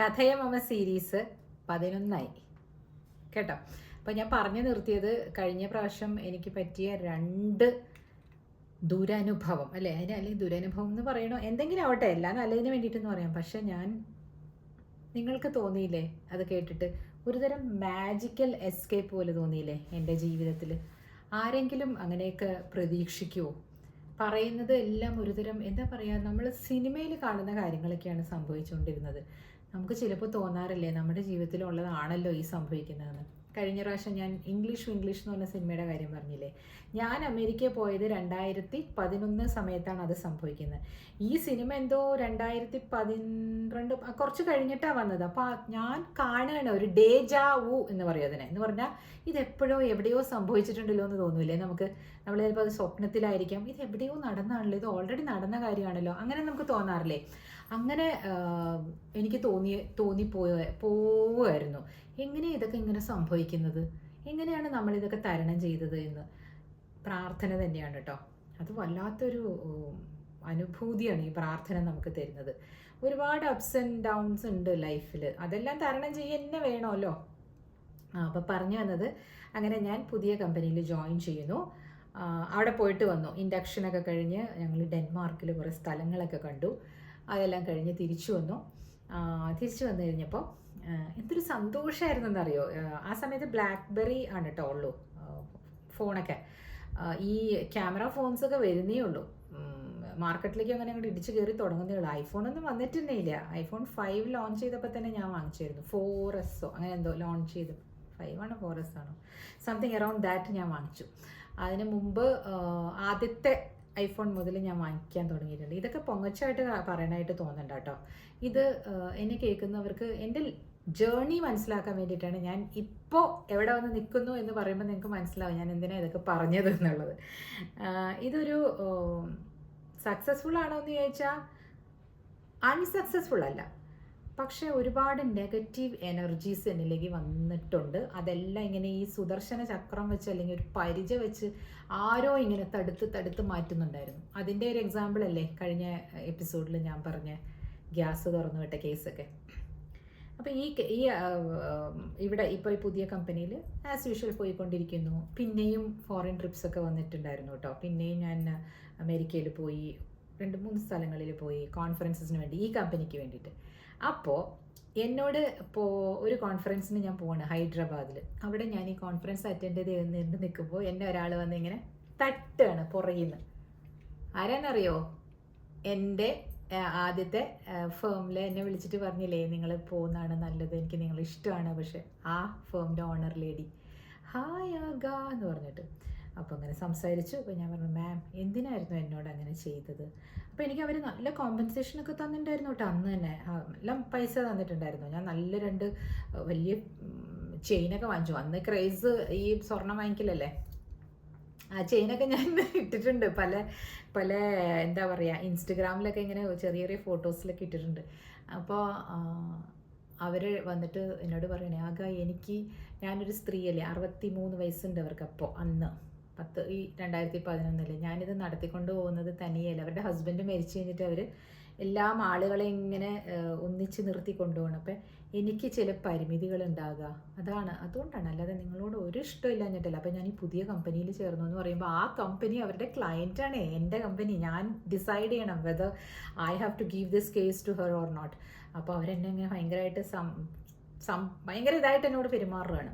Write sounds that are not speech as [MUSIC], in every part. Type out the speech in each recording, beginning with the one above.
കഥയമമ series പതിനൊന്നായി. കേട്ടോ? അപ്പം ഞാൻ പറഞ്ഞു നിർത്തിയത് കഴിഞ്ഞ പ്രാവശ്യം എനിക്ക് പറ്റിയ രണ്ട് ദുരനുഭവം അല്ലേ? അതിന് അല്ലെങ്കിൽ ദുരനുഭവം എന്ന് പറയണോ? എന്തെങ്കിലും ആവട്ടെ എല്ലാം നല്ലതിന് വേണ്ടിയിട്ടെന്ന് പറയാം. പക്ഷെ ഞാൻ നിങ്ങൾക്ക് തോന്നിയില്ലേ? അത് കേട്ടിട്ട് ഒരുതരം മാജിക്കൽ എസ്കേപ്പ് പോലെ തോന്നിയില്ലേ എന്റെ ജീവിതത്തിൽ ആരെങ്കിലും അങ്ങനെയൊക്കെ പ്രതീക്ഷിക്കുമോ പറയുന്നത് എല്ലാം ഒരുതരം എന്താ പറയുക നമ്മൾ സിനിമയിൽ കാണുന്ന കാര്യങ്ങളൊക്കെയാണ് സംഭവിച്ചുകൊണ്ടിരുന്നത്. നമുക്ക് ചിലപ്പോൾ തോന്നാറില്ലേ നമ്മുടെ ജീവിതത്തിലുള്ളതാണല്ലോ ഈ സംഭവിക്കുന്നതെന്ന്. കഴിഞ്ഞ പ്രാവശ്യം ഞാൻ ഇംഗ്ലീഷ് ഇംഗ്ലീഷ് എന്ന് പറഞ്ഞ സിനിമയുടെ കാര്യം പറഞ്ഞില്ലേ? ഞാൻ അമേരിക്കയിൽ പോയത് രണ്ടായിരത്തി പതിനൊന്ന് സമയത്താണ് അത് സംഭവിക്കുന്നത്. ഈ സിനിമ എന്തോ രണ്ടായിരത്തി പതിനെണ്ട് ആ, കുറച്ച് കഴിഞ്ഞിട്ടാണ് വന്നത്. അപ്പോൾ ഞാൻ കാണുകയാണ് ഒരു ഡേജാ വു എന്ന് പറയും അതിനെ. എന്ന് പറഞ്ഞാൽ ഇത് എപ്പോഴോ എവിടെയോ സംഭവിച്ചിട്ടുണ്ടല്ലോ എന്ന് തോന്നൂലേ നമുക്ക് നമ്മൾ ചിലപ്പോൾ അത് സ്വപ്നത്തിലായിരിക്കാം. ഇത് എവിടെയോ നടന്നാണല്ലോ ഇത് ഓൾറെഡി നടന്ന കാര്യമാണല്ലോ. അങ്ങനെ നമുക്ക് തോന്നാറില്ലേ? അങ്ങനെ എനിക്ക് തോന്നി തോന്നിപ്പോയ പോവുമായിരുന്നു. എങ്ങനെയാണ് ഇതൊക്കെ ഇങ്ങനെ സംഭവിക്കുന്നത്? എങ്ങനെയാണ് നമ്മൾ ഇതൊക്കെ തരണം ചെയ്തത് എന്ന്? പ്രാർത്ഥന തന്നെയാണ് കേട്ടോ. അത് വല്ലാത്തൊരു അനുഭൂതിയാണ് ഈ പ്രാർത്ഥന നമുക്ക് തരുന്നത്. ഒരുപാട് അപ്സ് ആൻഡ് ഡൗൺസ് ഉണ്ട് ലൈഫിൽ അതെല്ലാം തരണം ചെയ്യാൻ തന്നെ വേണമല്ലോ. അപ്പോൾ പറഞ്ഞു വന്നത് അങ്ങനെ ഞാൻ പുതിയ കമ്പനിയിൽ ജോയിൻ ചെയ്യുന്നു. അവിടെ പോയിട്ട് വന്നു. ഇൻഡക്ഷനൊക്കെ കഴിഞ്ഞ് ഞങ്ങൾ ഡെൻമാർക്കിൽ കുറേ സ്ഥലങ്ങളൊക്കെ കണ്ടു. അതെല്ലാം കഴിഞ്ഞ് തിരിച്ചു വന്നു. തിരിച്ചു വന്നു കഴിഞ്ഞപ്പോൾ എന്തൊരു സന്തോഷമായിരുന്നു എന്നറിയോ ആ, സമയത്ത് ബ്ലാക്ക്ബെറി ആണ് കേട്ടോ ഉള്ളൂ ഫോണൊക്കെ. ഈ ക്യാമറ ഫോൺസൊക്കെ വരുന്നേ ഉള്ളൂ. മാർക്കറ്റിലേക്ക് അങ്ങനെ അങ്ങോട്ട് ഇടിച്ചു കയറി തുടങ്ങുന്നേ ഉള്ളൂ. ഐഫോൺ ഒന്നും വന്നിട്ടുണ്ടേ ഇല്ല. ഐഫോൺ ഫൈവ് ലോഞ്ച് ചെയ്തപ്പോൾ തന്നെ ഞാൻ വാങ്ങിച്ചായിരുന്നു ഫോർ എസ്സോ അങ്ങനെ എന്തോ ലോഞ്ച് ചെയ്ത്. ഫൈവ് ആണോ ഫോർ എസ് ആണോ? സംതിങ് അറൗണ്ട് ദാറ്റ് ഞാൻ വാങ്ങിച്ചു. അതിന് മുമ്പ് ആദ്യത്തെ ഐഫോൺ മുതൽ ഞാൻ വാങ്ങിക്കാൻ തുടങ്ങിയിട്ടുണ്ട്. ഇതൊക്കെ പൊങ്ങച്ചായിട്ട് പറയണായിട്ട് തോന്നുന്നുണ്ട് കേട്ടോ. ഇത് എന്നെ കേൾക്കുന്നവർക്ക് എന്റെ ജേർണി മനസ്സിലാക്കാൻ വേണ്ടിയിട്ടാണ് ഞാൻ ഇപ്പോൾ എവിടെ വന്ന് നിൽക്കുന്നു എന്ന് പറയുമ്പോൾ നിങ്ങൾക്ക് മനസ്സിലാവും ഞാൻ എന്തിനാണ് ഇതൊക്കെ പറഞ്ഞത് എന്നുള്ളത്. ഇതൊരു സക്സസ്ഫുൾ ആണോ എന്ന് ചോദിച്ചാൽ അൺസക്സസ്ഫുൾ അല്ല. പക്ഷേ ഒരുപാട് നെഗറ്റീവ് എനർജീസ് എന്നിലേക്ക് വന്നിട്ടുണ്ട്. അതെല്ലാം ഇങ്ങനെ ഈ സുദർശന ചക്രം വെച്ച് അല്ലെങ്കിൽ ഒരു പരിച വെച്ച് ആരോ ഇങ്ങനെ തടുത്ത് തടുത്ത് മാറ്റുന്നുണ്ടായിരുന്നു. അതിന്റെ ഒരു എക്സാമ്പിൾ അല്ലേ? കഴിഞ്ഞ എപ്പിസോഡിൽ ഞാൻ പറഞ്ഞ ഗ്യാസ് തുറന്നു വിട്ട കേസൊക്കെ അപ്പോൾ ഈ ഈ ഇവിടെ ഇപ്പോൾ ഈ പുതിയ കമ്പനിയിൽ ആസ് യൂഷ്വൽ പോയിക്കൊണ്ടിരിക്കുന്നു. പിന്നെയും ഫോറിൻ ട്രിപ്സ് ഒക്കെ വന്നിട്ടുണ്ടായിരുന്നു കേട്ടോ. പിന്നെയും ഞാൻ അമേരിക്കയിൽ പോയി രണ്ട് മൂന്ന് സ്ഥലങ്ങളിൽ പോയി കോൺഫറൻസസിന് വേണ്ടി ഈ കമ്പനിക്ക് വേണ്ടിയിട്ട്. അപ്പോൾ എന്നോട് ഇപ്പോൾ ഒരു കോൺഫറൻസിന് ഞാൻ പോവാണ് ഹൈദരാബാദിൽ അവിടെ ഞാൻ ഈ കോൺഫറൻസ് അറ്റൻഡ് ചെയ്ത് നിൽക്കുമ്പോൾ എന്നെ ഒരാൾ വന്ന് ഇങ്ങനെ തട്ടാണ് പുറകിൽ നിന്ന് ആരാന്നറിയോ? എന്റെ ആദ്യത്തെ ഫേമിൽ എന്നെ വിളിച്ചിട്ട് പറഞ്ഞില്ലേ നിങ്ങൾ പോകുന്നതാണ് നല്ലത് എനിക്ക് നിങ്ങൾ ഇഷ്ടമാണ് പക്ഷെ ആ ഫേമിന്റെ ഓണർ ലേഡി ഹായ് ആഗ എന്ന് പറഞ്ഞിട്ട്. അപ്പോൾ അങ്ങനെ സംസാരിച്ചു. അപ്പോൾ ഞാൻ പറഞ്ഞു മാം എന്തിനായിരുന്നു എന്നോട് അങ്ങനെ ചെയ്തത്? അപ്പോൾ എനിക്ക് അവർ നല്ല കോമ്പൻസേഷൻ ഒക്കെ തന്നിട്ടുണ്ടായിരുന്നു കേട്ടോ അന്ന് തന്നെ. എല്ലാം പൈസ തന്നിട്ടുണ്ടായിരുന്നു. ഞാൻ നല്ല രണ്ട് വലിയ ചെയിനൊക്കെ വാങ്ങിച്ചു. അന്ന് ക്രേസ് ഈ സ്വർണം വാങ്ങിക്കലല്ലേ? ആ ചെയിനൊക്കെ ഞാൻ [LAUGHS] ഇട്ടിട്ടുണ്ട്. പല പല എന്താ പറയുക ഇൻസ്റ്റഗ്രാമിലൊക്കെ ഇങ്ങനെ ചെറിയ ചെറിയ ഫോട്ടോസിലൊക്കെ ഇട്ടിട്ടുണ്ട്. അപ്പോൾ അവർ വന്നിട്ട് എന്നോട് പറയണേ ആകെ എനിക്ക് ഞാനൊരു സ്ത്രീയല്ലേ അറുപത്തി മൂന്ന് വയസ്സുണ്ട് അവർക്ക് അപ്പോൾ അന്ന്. പത്ത് ഈ രണ്ടായിരത്തി പതിനൊന്നിൽ ഞാനിത് നടത്തിക്കൊണ്ട് പോകുന്നത് തനിയല്ല. അവരുടെ ഹസ്ബൻഡ് മരിച്ചു കഴിഞ്ഞിട്ട് അവർ എല്ലാ ആളുകളെ ഇങ്ങനെ ഒന്നിച്ച് നിർത്തി കൊണ്ടുപോകണം. അപ്പം എനിക്ക് ചില പരിമിതികൾ ഉണ്ടാകുക അതാണ്. അതുകൊണ്ടാണ്. അല്ലാതെ നിങ്ങളോട് ഒരു ഇഷ്ടമില്ല എന്നിട്ടല്ല അപ്പം ഞാൻ ഈ പുതിയ കമ്പനിയിൽ ചേർന്നു എന്ന് പറയുമ്പോൾ ആ കമ്പനി അവരുടെ ക്ലയന്റാണ് എന്റെ കമ്പനി. ഞാൻ ഡിസൈഡ് ചെയ്യണം whether I have to give this case to her or not അപ്പോൾ അവരെന്നെ ഇങ്ങനെ ഭയങ്കരമായിട്ട് സം സം ഭയങ്കര ഇതായിട്ട് എന്നോട് പെരുമാറുകയാണ്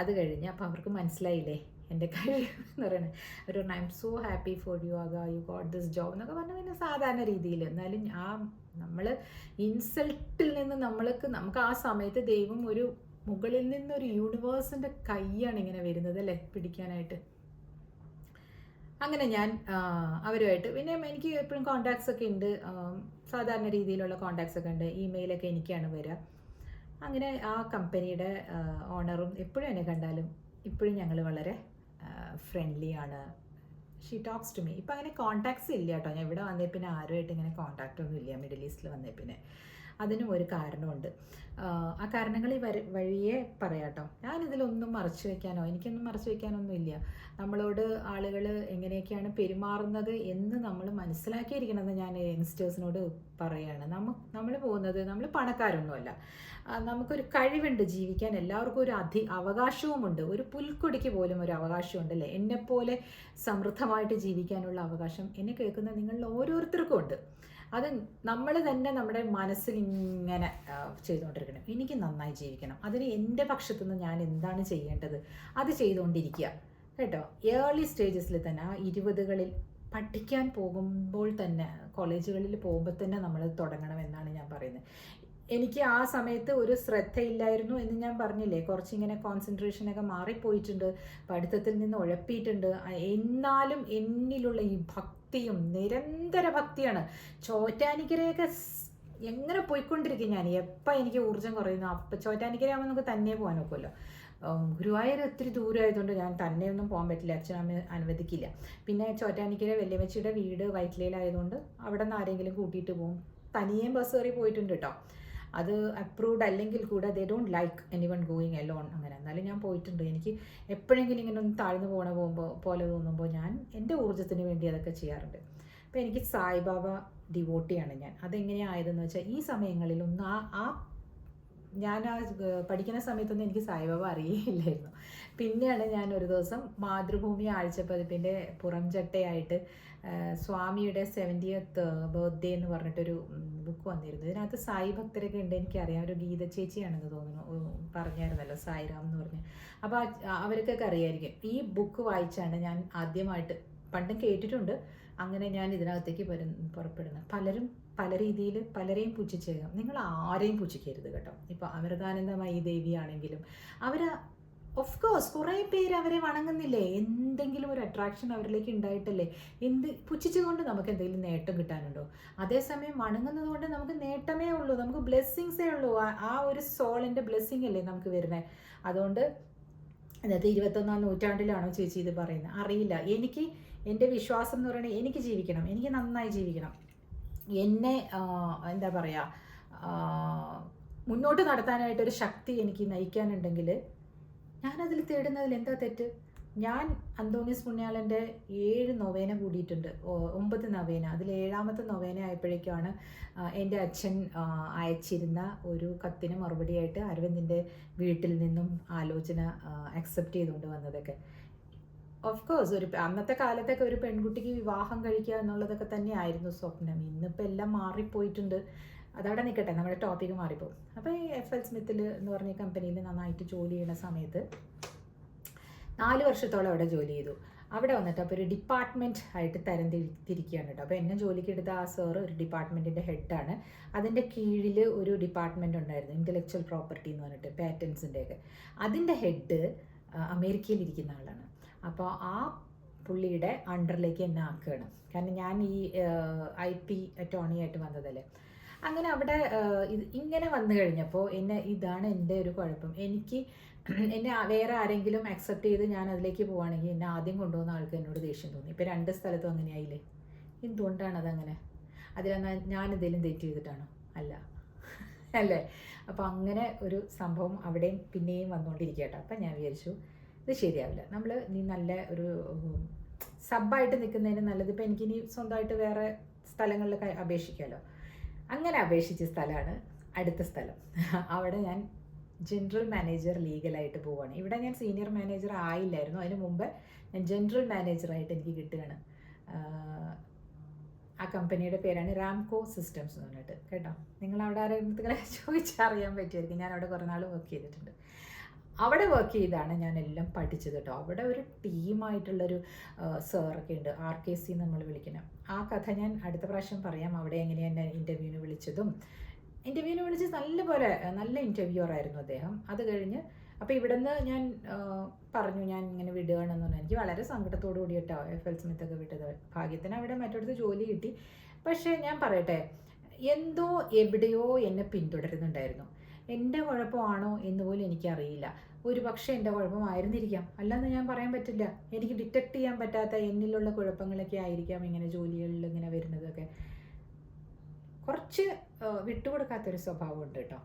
അത് കഴിഞ്ഞ് അപ്പോൾ അവർക്ക് മനസ്സിലായില്ലേ? എന്റെ കഴിവ് എന്ന് പറയുന്നത്. അവർ പറഞ്ഞു I'm so happy for you ആക യു ഗോട്ട് ദിസ് ജോബ് എന്നൊക്കെ പറഞ്ഞു പിന്നെ സാധാരണ രീതിയിൽ. എന്നാലും ആ നമ്മൾ ഇൻസൾട്ടിൽ നിന്ന് നമ്മൾക്ക് നമുക്ക് ആ സമയത്ത് ദൈവം ഒരു മുകളിൽ നിന്നൊരു യൂണിവേഴ്സിന്റെ കൈയാണ് ഇങ്ങനെ വരുന്നത് അല്ലേ? പിടിക്കാനായിട്ട്. അങ്ങനെ ഞാൻ അവരുമായിട്ട് പിന്നെ എനിക്ക് എപ്പോഴും കോണ്ടാക്ട്സ് ഒക്കെ ഉണ്ട്. സാധാരണ രീതിയിലുള്ള കോണ്ടാക്ട്സ് ഒക്കെ ഉണ്ട്. ഇമെയിലൊക്കെ എനിക്കാണ് വരിക അങ്ങനെ ആ കമ്പനിയുടെ ഓണറും എപ്പോഴും എന്നെ കണ്ടാലും ഇപ്പോഴും ഞങ്ങൾ വളരെ ഫ്രണ്ട്ലി ആണ്. ഷീ ടോക്സ് ടു മീ ഇപ്പം അങ്ങനെ കോൺടാക്ട്സ് ഇല്ല കേട്ടോ. ഞാൻ ഇവിടെ വന്നേ പിന്നെ ആരുമായിട്ട് ഇങ്ങനെ കോൺടാക്റ്റ് ഒന്നും ഇല്ല മിഡിൽ ഈസ്റ്റിൽ വന്നേ പിന്നെ. അതിനും ഒരു കാരണമുണ്ട്. ആ കാരണങ്ങൾ ഈ വരി വഴിയെ പറയാട്ടോ. ഞാനിതിലൊന്നും മറച്ചു വെക്കാനോ എനിക്കൊന്നും മറച്ചു വെക്കാനൊന്നും ഇല്ല നമ്മളോട് ആളുകൾ എങ്ങനെയൊക്കെയാണ് പെരുമാറുന്നത് എന്ന് നമ്മൾ മനസ്സിലാക്കിയിരിക്കണമെന്ന് ഞാൻ യങ്സ്റ്റേഴ്സിനോട് പറയാണ്. നമ്മ നമ്മൾ പോകുന്നത് നമ്മൾ പണക്കാരൊന്നുമല്ല. നമുക്കൊരു കഴിവുണ്ട് ജീവിക്കാൻ. എല്ലാവർക്കും ഒരു അധി അവകാശവുമുണ്ട്. ഒരു പുൽക്കൊടിക്ക് പോലും ഒരു അവകാശമുണ്ട് അല്ലേ എന്നെപ്പോലെ സമൃദ്ധമായിട്ട് ജീവിക്കാനുള്ള അവകാശം എന്നെ കേൾക്കുന്ന നിങ്ങളിൽ ഓരോരുത്തർക്കും ഉണ്ട്. അത് നമ്മൾ തന്നെ നമ്മുടെ മനസ്സിൽ ഇങ്ങനെ ചെയ്തുകൊണ്ടിരിക്കണം. എനിക്ക് നന്നായി ജീവിക്കണം. അതിന് എന്റെ പക്ഷത്തു നിന്ന് ഞാൻ എന്താണ് ചെയ്യേണ്ടത്? അത് ചെയ്തുകൊണ്ടിരിക്കുക. കേട്ടോ? ഏർലി സ്റ്റേജസിൽ തന്നെ ആ ഇരുപതുകളിൽ പഠിക്കാൻ പോകുമ്പോൾ തന്നെ കോളേജുകളിൽ പോകുമ്പോൾ തന്നെ നമ്മൾ തുടങ്ങണം എന്നാണ് ഞാൻ പറയുന്നത്. എനിക്ക് ആ സമയത്ത് ഒരു ശ്രദ്ധയില്ലായിരുന്നു എന്ന് ഞാൻ പറഞ്ഞില്ലേ? കുറച്ചിങ്ങനെ കോൺസെൻട്രേഷനൊക്കെ മാറിപ്പോയിട്ടുണ്ട്. പഠിത്തത്തിൽ നിന്ന് ഉഴപ്പിയിട്ടുണ്ട്. എന്നാലും എന്നിലുള്ള ഈ ഭക്തിയും നിരന്തര ഭക്തിയാണ്. ചോറ്റാനിക്കരയൊക്കെ എങ്ങനെ പോയിക്കൊണ്ടിരിക്കും ഞാൻ. എപ്പോൾ എനിക്ക് ഊർജം കുറയുന്നു അപ്പം ചോറ്റാനിക്കരയാകുമ്പോൾ നമുക്ക് തന്നെ പോകാൻ നോക്കുമല്ലോ ഗുരുവായൂർ ഒത്തിരി ദൂരമായതുകൊണ്ട് ഞാൻ തന്നെ ഒന്നും പോകാൻ പറ്റില്ല. അച്ഛനമ്മ അനുവദിക്കില്ല. പിന്നെ ചോറ്റാനിക്കര വല്യമ്മച്ചിയുടെ വീട് വൈറ്റിലയിലായതുകൊണ്ട് അവിടെ നിന്ന് ആരെങ്കിലും കൂട്ടിയിട്ട് പോകും തനിയേയും ബസ് കയറി പോയിട്ടുണ്ട് കേട്ടോ അത് അപ്രൂവ്ഡ് അല്ലെങ്കിൽ കൂടെ they don't like anyone going alone അങ്ങനെ. എന്നാലും ഞാൻ പോയിട്ടുണ്ട്. എനിക്ക് എപ്പോഴെങ്കിലും ഇങ്ങനെ ഒന്ന് താഴ്ന്നു പോകണ പോകുമ്പോൾ പോലെ തോന്നുമ്പോൾ ഞാൻ എന്റെ ഊർജത്തിന് വേണ്ടി അതൊക്കെ ചെയ്യാറുണ്ട്. അപ്പോൾ എനിക്ക് സായിബാബ ഡിവോട്ടിയാണ് ഞാൻ. അതെങ്ങനെയായതെന്ന് വെച്ചാൽ ഈ സമയങ്ങളിലൊന്നും ആ ആ ഞാൻ ആ പഠിക്കുന്ന സമയത്തൊന്നും എനിക്ക് സായിബാബ അറിയില്ലായിരുന്നു. പിന്നെയാണ് ഞാൻ ഒരു ദിവസം മാതൃഭൂമി ആഴ്ചപ്പതിപ്പിന്റെ പുറംചട്ടയായിട്ട് സ്വാമിയുടെ സെവന്റിയത്ത് ബർത്ത്ഡേ എന്ന് പറഞ്ഞിട്ടൊരു ബുക്ക് വന്നിരുന്നു. ഇതിനകത്ത് സായി ഭക്തരൊക്കെ ഉണ്ട് എനിക്കറിയാം. ഒരു ഗീത ചേച്ചിയാണെന്ന് തോന്നുന്നു. പറഞ്ഞായിരുന്നല്ലോ സായിറാം എന്ന് പറഞ്ഞ്. അപ്പോൾ അവർക്കൊക്കെ അറിയായിരിക്കും. ഈ ബുക്ക് വായിച്ചാണ് ഞാൻ ആദ്യമായിട്ട് പണ്ടും കേട്ടിട്ടുണ്ട്. അങ്ങനെ ഞാൻ ഇതിനകത്തേക്ക് വരു പുറപ്പെടുന്നത്. പലരും പല രീതിയിൽ പലരെയും പുച്ഛിച്ചേക്കാം നിങ്ങൾ ആരെയും പുച്ഛിക്കരുത് കേട്ടോ. ഇപ്പോൾ അമൃതാനന്ദമായി ദേവിയാണെങ്കിലും അവർ ഓഫ് കോഴ്സ് കുറേ പേര് അവരെ വണങ്ങുന്നില്ലേ? എന്തെങ്കിലും ഒരു അട്രാക്ഷൻ അവരിലേക്ക് ഉണ്ടായിട്ടല്ലേ? എന്ത് പുച്ഛിച്ചുകൊണ്ട് നമുക്ക് എന്തെങ്കിലും നേട്ടം കിട്ടാനുണ്ടോ? അതേസമയം വണങ്ങുന്നത് കൊണ്ട് നമുക്ക് നേട്ടമേ ഉള്ളൂ. നമുക്ക് ബ്ലെസ്സിങ്സേ ഉള്ളൂ. ആ- ഒരു സോളിന്റെ ബ്ലെസ്സിങ് അല്ലേ നമുക്ക് വരുന്നത് അതുകൊണ്ട് അതായത് ഇരുപത്തൊന്നാം നൂറ്റാണ്ടിലാണോ ചേച്ചി ഇത് പറയുന്നത്? അറിയില്ല. എനിക്ക് എന്റെ വിശ്വാസം എന്ന് പറയുന്നത് എനിക്ക് ജീവിക്കണം. എനിക്ക് നന്നായി ജീവിക്കണം. എന്നെ എന്താ പറയുക മുന്നോട്ട് നടത്താനായിട്ടൊരു ശക്തി എനിക്ക് നയിക്കാനുണ്ടെങ്കിൽ ഞാനതിൽ തേടുന്നതിൽ എന്താ തെറ്റ്? ഞാൻ അന്തോണിസ് പുണ്യാളന്റെ ഏഴ് നൊവേന കൂടിയിട്ടുണ്ട്. ഒമ്പത് നൊവേന. അതിൽ ഏഴാമത്തെ നൊവേന ആയപ്പോഴേക്കാണ് എന്റെ അച്ഛൻ അയച്ചിരുന്ന ഒരു കത്തിന് മറുപടിയായിട്ട് അരവിന്ദിന്റെ വീട്ടിൽ നിന്നും ആലോചന അക്സെപ്റ്റ് ചെയ്തുകൊണ്ട് വന്നതൊക്കെ. ഓഫ് കോഴ്സ് ഒരു അന്നത്തെ കാലത്തൊക്കെ ഒരു പെൺകുട്ടിക്ക് വിവാഹം കഴിക്കുക എന്നുള്ളതൊക്കെ തന്നെയായിരുന്നു സ്വപ്നം. ഇന്നിപ്പോൾ എല്ലാം മാറിപ്പോയിട്ടുണ്ട്. അതവിടെ നിൽക്കട്ടെ നമ്മുടെ ടോപ്പിക്ക് മാറിപ്പോകും അപ്പോൾ ഈ എഫ് എൽ സ്മിത്തിൽ എന്ന് പറഞ്ഞ കമ്പനിയിൽ നന്നായിട്ട് ജോലി ചെയ്യുന്ന സമയത്ത് നാല് വർഷത്തോളം അവിടെ ജോലി ചെയ്തു. അവിടെ വന്നിട്ട് അപ്പോൾ ഒരു ഡിപ്പാർട്ട്മെന്റ് ആയിട്ട് തരം തിരി- തിരിക്കുകയാണ് കേട്ടോ. അപ്പോൾ എന്നെ ജോലിക്ക് എടുത്ത ആ സാർ ഒരു ഡിപ്പാർട്ട്മെന്റിന്റെ ഹെഡാണ് അതിന്റെ കീഴിൽ ഒരു ഡിപ്പാർട്ട്മെന്റ് ഉണ്ടായിരുന്നു ഇന്റലക്ച്വൽ പ്രോപ്പർട്ടി എന്ന് പറഞ്ഞിട്ട് പാറ്റൻസിന്റെയൊക്കെ അതിന്റെ ഹെഡ് അമേരിക്കയിൽ ഇരിക്കുന്ന ആളാണ്. അപ്പോൾ ആ പുള്ളിയുടെ അണ്ടറിലേക്ക് എന്നെ ആക്കുകയാണ്. കാരണം ഞാൻ ഈ ഐ പി അറ്റോർണിയായിട്ട് വന്നതല്ലേ. അങ്ങനെ അവിടെ ഇങ്ങനെ വന്നു കഴിഞ്ഞപ്പോൾ എന്നെ ഇതാണ് എന്റെ ഒരു കുഴപ്പം. എനിക്ക് [CLEARS THROAT] എന്നെ വേറെ ആരെങ്കിലും അക്സെപ്റ്റ് ചെയ്ത് ഞാൻ അതിലേക്ക് പോവുകയാണെങ്കിൽ എന്നെ ആദ്യം കൊണ്ടുപോകുന്ന ആൾക്ക് എന്നോട് ദേഷ്യം തോന്നി. ഇപ്പം രണ്ട് സ്ഥലത്തും അങ്ങനെയായില്ലേ എന്തുകൊണ്ടാണ് അതങ്ങനെ? അതിലെന്നാൽ ഞാൻ എന്തെങ്കിലും തെറ്റ് ചെയ്തിട്ടാണോ? അല്ല. [LAUGHS] അല്ലേ? അപ്പോൾ അങ്ങനെ ഒരു സംഭവം അവിടെയും പിന്നെയും വന്നുകൊണ്ടിരിക്കട്ടെ അപ്പം ഞാൻ വിചാരിച്ചു ഇത് ശരിയാവില്ല. നമ്മൾ നീ നല്ല ഒരു സബായിട്ട് നിൽക്കുന്നതിന് നല്ലത് ഇപ്പം എനിക്കിനി സ്വന്തമായിട്ട് വേറെ സ്ഥലങ്ങളിൽ അപേക്ഷിക്കാമല്ലോ. അങ്ങനെ അപേക്ഷിച്ച സ്ഥലമാണ് അടുത്ത സ്ഥലം. അവിടെ ഞാൻ ജനറൽ മാനേജർ ലീഗലായിട്ട് പോവുകയാണ് ഇവിടെ ഞാൻ സീനിയർ മാനേജർ ആയില്ലായിരുന്നു. അതിന് മുമ്പ് ഞാൻ ജനറൽ മാനേജറായിട്ട് എനിക്ക് കിട്ടുകയാണ്. ആ കമ്പനിയുടെ പേരാണ് റാംകോ സിസ്റ്റംസ് എന്ന് പറഞ്ഞിട്ട്. കേട്ടോ? നിങ്ങൾ അവിടെ ആരെങ്കിലും [LAUGHS] ചോദിച്ചറിയാൻ പറ്റുമായിരിക്കും. ഞാൻ അവിടെ കുറേ നാൾ വർക്ക് ചെയ്തിട്ടുണ്ട്. അവിടെ വർക്ക് ചെയ്താണ് ഞാൻ എല്ലാം പഠിച്ചത് കേട്ടോ. അവിടെ ഒരു ടീമായിട്ടുള്ളൊരു സാറൊക്കെ ഉണ്ട്. ആർ കെ സി നമ്മൾ വിളിക്കണം ആ കഥ ഞാൻ അടുത്ത പ്രാവശ്യം പറയാം. അവിടെ എങ്ങനെയാണ് എന്നെ ഇന്റർവ്യൂവിന് വിളിച്ചതും. ഇന്റർവ്യൂവിന് വിളിച്ച് നല്ലപോലെ നല്ല ഇന്റർവ്യൂവർ ആയിരുന്നു അദ്ദേഹം. അത് കഴിഞ്ഞ് അപ്പോൾ ഇവിടുന്ന് ഞാൻ പറഞ്ഞു ഞാൻ ഇങ്ങനെ വിടുകയാണെന്ന് പറഞ്ഞു. എനിക്ക് വളരെ സങ്കടത്തോടു കൂടി കേട്ടോ എഫ് എൽ സ്മിത്തൊക്കെ വിട്ടത്. ഭാഗ്യത്തിന് അവിടെ മറ്റൊരിടത്ത് ജോലി കിട്ടി. പക്ഷേ ഞാൻ പറയട്ടെ എന്തോ എവിടെയോ എന്നെ പിന്തുടരുന്നുണ്ടായിരുന്നു. എന്റെ കുഴപ്പമാണോ എന്ന് പോലും എനിക്കറിയില്ല. ഒരു പക്ഷേ എന്റെ കുഴപ്പമായിരുന്നിരിക്കാം. അല്ലെന്ന് ഞാൻ പറയാൻ പറ്റില്ല. എനിക്ക് ഡിറ്റക്ട് ചെയ്യാൻ പറ്റാത്ത എന്നിലുള്ള കുഴപ്പങ്ങളൊക്കെ ആയിരിക്കാം ഇങ്ങനെ ജോലികളിൽ ഇങ്ങനെ വരുന്നതൊക്കെ. കുറച്ച് വിട്ടുകൊടുക്കാത്തൊരു സ്വഭാവമുണ്ട് കേട്ടോ.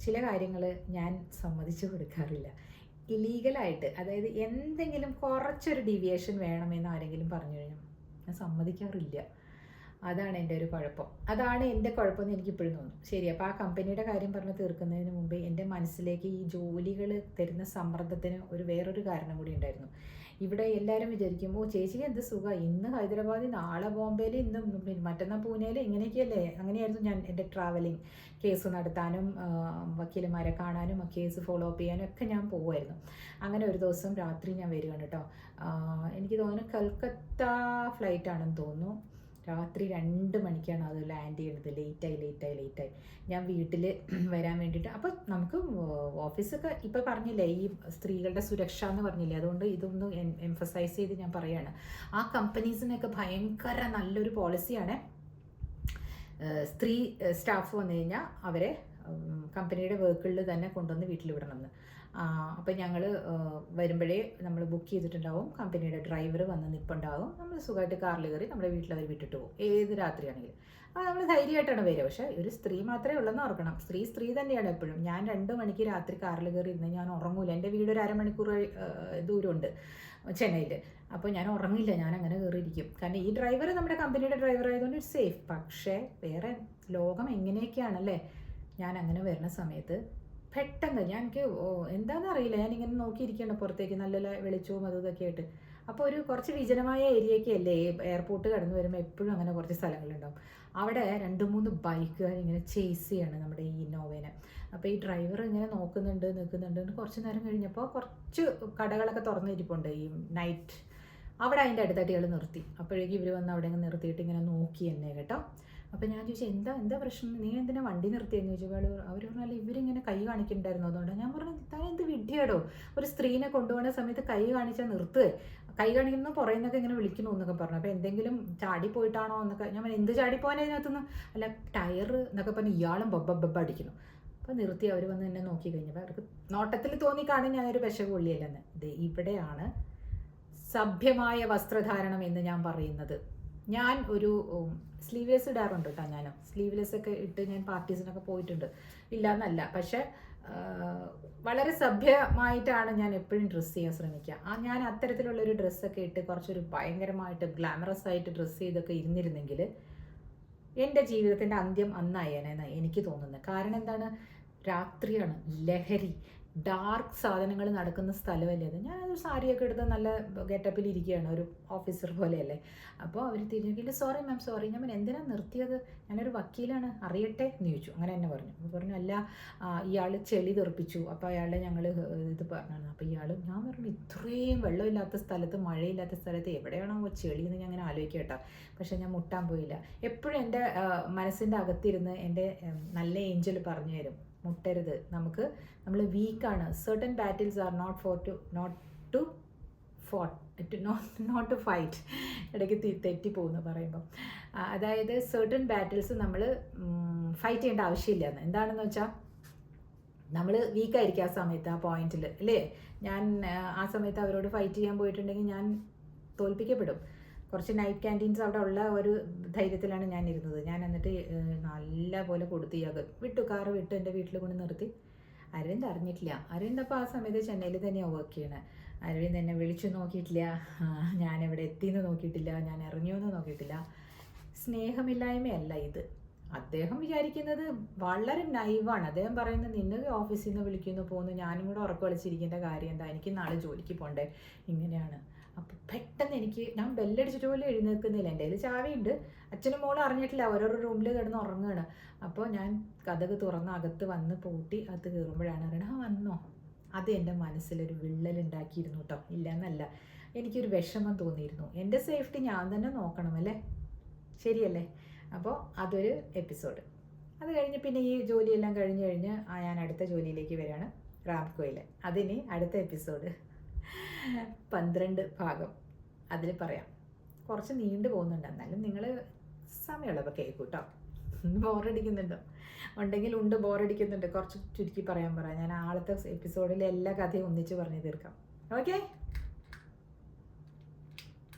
ചില കാര്യങ്ങൾ ഞാൻ സമ്മതിച്ചു കൊടുക്കാറില്ല. ഇലീഗലായിട്ട് അതായത് എന്തെങ്കിലും കുറച്ചൊരു ഡീവിയേഷൻ വേണമെന്ന് ആരെങ്കിലും പറഞ്ഞു കഴിഞ്ഞാൽ ഞാൻ സമ്മതിക്കാറില്ല. അതാണ് എന്റെ ഒരു കുഴപ്പം. അതാണ് എന്റെ കുഴപ്പം എനിക്ക് ഇപ്പോഴും തോന്നുന്നു ശരി അപ്പോൾ ആ കമ്പനിയുടെ കാര്യം പറഞ്ഞ് തീർക്കുന്നതിന് മുമ്പ് എന്റെ മനസ്സിലേക്ക് ഈ ജോലികൾ തരുന്ന സമ്മർദ്ദത്തിന് ഒരു വേറൊരു കാരണം കൂടി ഉണ്ടായിരുന്നു. ഇവിടെ എല്ലാവരും വിചാരിക്കും ഓ ചേച്ചിക്ക് എന്ത് സുഖം ഇന്ന് ഹൈദരാബാദിൽ നാളെ ബോംബെയിൽ ഇന്ന് മറ്റന്നാൾ പൂനെയിൽ ഇങ്ങനെയൊക്കെയല്ലേ? അങ്ങനെയായിരുന്നു ഞാൻ എന്റെ ട്രാവലിംഗ് കേസ് നടത്താനും വക്കീലന്മാരെ കാണാനും കേസ് ഫോളോ അപ്പ് ചെയ്യാനും ഒക്കെ ഞാൻ പോകുമായിരുന്നു അങ്ങനെ ഒരു ദിവസം രാത്രി ഞാൻ വരികയാണ് കേട്ടോ. എനിക്ക് തോന്നുന്നു കൽക്കത്ത ഫ്ലൈറ്റ് ആണെന്ന് തോന്നുന്നു. രാത്രി രണ്ട് മണിക്കാണ് അത് ലാൻഡ് ചെയ്യുന്നത് ലേറ്റായി ലേറ്റായി ലേറ്റായി ഞാൻ വീട്ടിൽ [CLEARS THROAT] വരാൻ വേണ്ടിയിട്ട് അപ്പോൾ നമുക്ക് ഓഫീസൊക്കെ ഇപ്പോൾ പറഞ്ഞില്ലേ ഈ സ്ത്രീകളുടെ സുരക്ഷ എന്ന് പറഞ്ഞില്ലേ? അതുകൊണ്ട് ഇതൊന്ന് എംഫസൈസ് ചെയ്ത് ഞാൻ പറയാണ്. ആ കമ്പനീസിനൊക്കെ ഭയങ്കര നല്ലൊരു പോളിസിയാണ് സ്ത്രീ സ്റ്റാഫ് വന്നു കഴിഞ്ഞാൽ അവരെ കമ്പനിയുടെ വർക്കുകളിൽ തന്നെ കൊണ്ടുവന്ന് വീട്ടിൽ വിടണമെന്ന്. അപ്പം ഞങ്ങൾ വരുമ്പോഴേ നമ്മൾ ബുക്ക് ചെയ്തിട്ടുണ്ടാവും. കമ്പനിയുടെ ഡ്രൈവർ വന്ന് നിൽപ്പുണ്ടാവും നമ്മൾ സുഖമായിട്ട് കാറിൽ കയറി നമ്മുടെ വീട്ടിൽ അവർ വിട്ടിട്ട് പോകും. ഏത് രാത്രിയാണെങ്കിലും. അപ്പോൾ നമ്മൾ ധൈര്യമായിട്ടാണ് വരിക. പക്ഷേ ഒരു സ്ത്രീ മാത്രമേ ഉള്ളെന്ന് ഓർക്കണം. സ്ത്രീ സ്ത്രീ തന്നെയാണ് എപ്പോഴും. ഞാൻ രണ്ട് മണിക്ക് രാത്രി കാറിൽ കയറി ഇരുന്ന് ഞാൻ ഉറങ്ങൂല. എന്റെ വീട് ഒരു അരമണിക്കൂർ ദൂരമുണ്ട് ചെന്നൈയിൽ അപ്പോൾ ഞാൻ ഉറങ്ങില്ല ഞാൻ അങ്ങനെ കയറിയിരിക്കും. കാരണം ഈ ഡ്രൈവർ നമ്മുടെ കമ്പനിയുടെ ഡ്രൈവർ ആയതുകൊണ്ട് സേഫ് പക്ഷേ വേറെ ലോകം എങ്ങനെയൊക്കെയാണല്ലേ? ഞാൻ അങ്ങനെ വരുന്ന സമയത്ത് പെട്ടെന്ന് ഞാൻ എനിക്ക് ഓ എന്താണെന്ന് അറിയില്ല. ഞാൻ ഇങ്ങനെ നോക്കിയിരിക്കുകയാണ് പുറത്തേക്ക് നല്ല വെളിച്ചവും അതും ഇതൊക്കെ ആയിട്ട്. അപ്പോൾ ഒരു കുറച്ച് വിജനമായ ഏരിയയൊക്കെ അല്ലേ എയർപോർട്ട് കടന്നു വരുമ്പോൾ എപ്പോഴും അങ്ങനെ കുറച്ച് സ്ഥലങ്ങളുണ്ടാവും. അവിടെ രണ്ട് മൂന്ന് ബൈക്കുകാർ ഇങ്ങനെ ചേസ് ചെയ്യാണ് നമ്മുടെ ഈ ഇന്നോവേനെ. അപ്പോൾ ഈ ഡ്രൈവർ ഇങ്ങനെ നോക്കുന്നുണ്ട് നിൽക്കുന്നുണ്ട്. കുറച്ച് നേരം കഴിഞ്ഞപ്പോൾ കുറച്ച് കടകളൊക്കെ തുറന്നിരിപ്പുണ്ട് ഈ നൈറ്റ് അവിടെ അതിന്റെ അടുത്തായിട്ട് നിർത്തി. അപ്പോഴേക്കും ഇവർ വന്ന് അവിടെ നിർത്തിയിട്ട് ഇങ്ങനെ നോക്കി എന്നെ കേട്ടോ. അപ്പോൾ ഞാൻ ചോദിച്ചു എന്താ എന്താ പ്രശ്നം? നീ എന്തിനാ വണ്ടി നിർത്തിയെന്ന് ചോദിച്ചപ്പോൾ അവർ പറഞ്ഞാൽ ഇവരിങ്ങനെ കൈ കാണിക്കണ്ടായിരുന്നു അതുകൊണ്ട്. ഞാൻ പറഞ്ഞു താൻ എന്ത് വിഡ്ഢിയാടോ? ഒരു സ്ത്രീനെ കൊണ്ടുപോകുന്ന സമയത്ത് കൈ കാണിച്ചാൽ നിർത്തുക കൈ കാണിക്കുന്ന പുറയുന്നൊക്കെ ഇങ്ങനെ വിളിക്കുന്നു എന്നൊക്കെ പറഞ്ഞു. അപ്പോൾ എന്തെങ്കിലും ചാടി പോയിട്ടാണോ എന്നൊക്കെ ഞാൻ എന്ത് ചാടി പോകാൻ അതിനകത്തുനിന്ന് അല്ല ടയർ എന്നൊക്കെ പറഞ്ഞു ഇയാളും ബബ്ബ ബബ്ബ അടിക്കുന്നു. അപ്പോൾ നിർത്തി അവർ വന്ന് എന്നെ നോക്കി കഴിഞ്ഞപ്പോൾ അവർക്ക് നോട്ടത്തിൽ തോന്നി കാണും ഞാനൊരു വിശകുള്ളിയല്ലെന്ന് ഇത് ഇവിടെയാണ് സഭ്യമായ വസ്ത്രധാരണം എന്ന് ഞാൻ പറയുന്നത്. ഞാൻ ഒരു സ്ലീവ്ലെസ് ഇടാറുണ്ട് കേട്ടോ ഞാൻ സ്ലീവ്ലെസ് ഒക്കെ ഇട്ട് ഞാൻ പാർട്ടീസിനൊക്കെ പോയിട്ടുണ്ട്. ഇല്ല എന്നല്ല പക്ഷെ വളരെ സഭ്യമായിട്ടാണ് ഞാൻ എപ്പോഴും ഡ്രസ്സ് ചെയ്യാൻ ശ്രമിക്കുക. ആ ഞാൻ അത്തരത്തിലുള്ള ഒരു ഡ്രസ്സൊക്കെ ഇട്ട് കുറച്ചൊരു ഭയങ്കരമായിട്ട് ഗ്ലാമറസ് ആയിട്ട് ഡ്രസ്സ് ചെയ്തൊക്കെ ഇരുന്നിരുന്നെങ്കിൽ എന്റെ ജീവിതത്തിന്റെ അന്ത്യം അന്നായേനെന്ന് എനിക്ക് തോന്നുന്നത്. കാരണം എന്താണ്? രാത്രിയാണ് ലഹരി. ഡാർക്ക് സാധനങ്ങൾ നടക്കുന്ന സ്ഥലമല്ലേ അത്? ഞാനൊരു സാരിയൊക്കെ എടുത്ത് നല്ല ഗെറ്റപ്പിൽ ഇരിക്കുകയാണ് ഒരു ഓഫീസർ പോലെയല്ലേ. അപ്പോൾ അവർ തിരിഞ്ഞെങ്കിൽ സോറി മാം സോറി ഞാൻ എന്തിനാണ് എന്തിനാ നിർത്തിയത്? ഞാനൊരു വക്കീലാണ് അറിയട്ടെ? എന്ന് ചോദിച്ചു. അങ്ങനെ തന്നെ പറഞ്ഞു. അപ്പോൾ പറഞ്ഞു അല്ല ഇയാൾ ചെളി തെറിപ്പിച്ചു. അപ്പോൾ അയാളെ ഞങ്ങൾ ഇത് പറഞ്ഞു അപ്പോൾ ഇയാൾ ഞാൻ പറഞ്ഞു ഇത്രയും വെള്ളമില്ലാത്ത സ്ഥലത്ത് മഴയില്ലാത്ത സ്ഥലത്ത് എവിടെയാണോ ചെളി എന്ന് ഞാൻ അങ്ങനെ ആലോചിക്കുക പക്ഷെ ഞാൻ മുട്ടാൻ പോയില്ല. എപ്പോഴും എന്റെ മനസ്സിന്റെ അകത്തിരുന്ന് എന്റെ നല്ല ഏഞ്ചൽ പറഞ്ഞു തരും. മുട്ടരുത്. നമുക്ക് നമ്മൾ വീക്കാണ് certain battles are not for to not to fought to not not to fight ഇടയ്ക്ക് തെറ്റിപ്പോകുന്നു പറയുമ്പോൾ അതായത് certain ബാറ്റിൽസ് നമ്മൾ ഫൈറ്റ് ചെയ്യേണ്ട ആവശ്യമില്ല എന്ന്. എന്താണെന്ന് വെച്ചാൽ നമ്മൾ വീക്കായിരിക്കും ആ സമയത്ത് ആ പോയിന്റിൽ അല്ലേ? ഞാൻ ആ സമയത്ത് അവരോട് ഫൈറ്റ് ചെയ്യാൻ പോയിട്ടുണ്ടെങ്കിൽ ഞാൻ തോൽപ്പിക്കപ്പെടും. കുറച്ച് നൈറ്റ് ക്യാന്റീൻസ് അവിടെ ഉള്ള ഒരു ധൈര്യത്തിലാണ് ഞാൻ ഇരുന്നത്. ഞാൻ എന്നിട്ട് നല്ല പോലെ കൊടുത്തു ഇയാൾക്ക് വിട്ടു കാറ് വിട്ടു എന്റെ വീട്ടിൽ കൊണ്ട് നിർത്തി. അരവിന്ദ് അറിഞ്ഞിട്ടില്ല. അരവിന്ദ് അപ്പോൾ ആ സമയത്ത് ചെന്നൈയിൽ തന്നെയാണ് വർക്ക് ചെയ്യണത് അരവിന്ദ് എന്നെ വിളിച്ചു നോക്കിയിട്ടില്ല. ഞാൻ എവിടെ എത്തിയെന്ന് നോക്കിയിട്ടില്ല. ഞാൻ ഇറങ്ങിയോന്ന് നോക്കിയിട്ടില്ല. സ്നേഹമില്ലായ്മയല്ല ഇത്. അദ്ദേഹം വിചാരിക്കുന്നത് വളരെ നൈവാണ് അദ്ദേഹം പറയുന്നത് നിന്നെ ഓഫീസിൽ നിന്ന് വിളിക്കുന്നു പോകുന്നു ഞാനും കൂടെ ഉറക്കം കളിച്ചിരിക്കേണ്ട കാര്യം എന്താ? എനിക്ക് നാളെ ജോലിക്ക് പോകണ്ടേ ഇങ്ങനെയാണ്. അപ്പം പെട്ടെന്ന് എനിക്ക് ഞാൻ ബെല്ലടിച്ചിട്ട് പോലും എഴുന്നേൽക്കുന്നില്ല. എന്റെ കയ്യിൽ ചാവിയുണ്ട്. അച്ഛനും മോളും അറിഞ്ഞിട്ടില്ല. ഓരോരോ റൂമിൽ കിടന്ന് ഉറങ്ങുകയാണ് അപ്പോൾ ഞാൻ കഥക് തുറന്ന് അകത്ത് വന്ന് പൂട്ടി അത് കയറുമ്പോഴാണ് അറിയണത്. ആ വന്നോ? അത് എന്റെ മനസ്സിലൊരു വിള്ളലുണ്ടാക്കിയിരുന്നു കേട്ടോ ഇല്ല എന്നല്ല എനിക്കൊരു വിഷമം തോന്നിയിരുന്നു. എന്റെ സേഫ്റ്റി ഞാൻ തന്നെ നോക്കണം അല്ലേ? ശരിയല്ലേ? അപ്പോൾ അതൊരു എപ്പിസോഡ് അത് കഴിഞ്ഞ് പിന്നെ ഈ ജോലിയെല്ലാം കഴിഞ്ഞ് കഴിഞ്ഞ് ഞാൻ അടുത്ത ജോലിയിലേക്ക് വരികയാണ്. റാംകോയിൽ അതിനി അടുത്ത എപ്പിസോഡ് പന്ത്രണ്ട് ഭാഗം അതിൽ പറയാം. കുറച്ച് നീണ്ടു പോകുന്നുണ്ട്. എന്നാലും നിങ്ങൾ സമയമുള്ളപ്പോൾ കേൾക്കും കേട്ടോ. ബോറടിക്കുന്നുണ്ടോ. ഉണ്ടെങ്കിൽ ഉണ്ട് ബോറടിക്കുന്നുണ്ട്. കുറച്ച് ചുരുക്കി പറയാൻ പറയാം. ഞാൻ ആളത്തെ എപ്പിസോഡിൽ എല്ലാ കഥയും ഒന്നിച്ച് പറഞ്ഞു തീർക്കാം. ഓക്കെ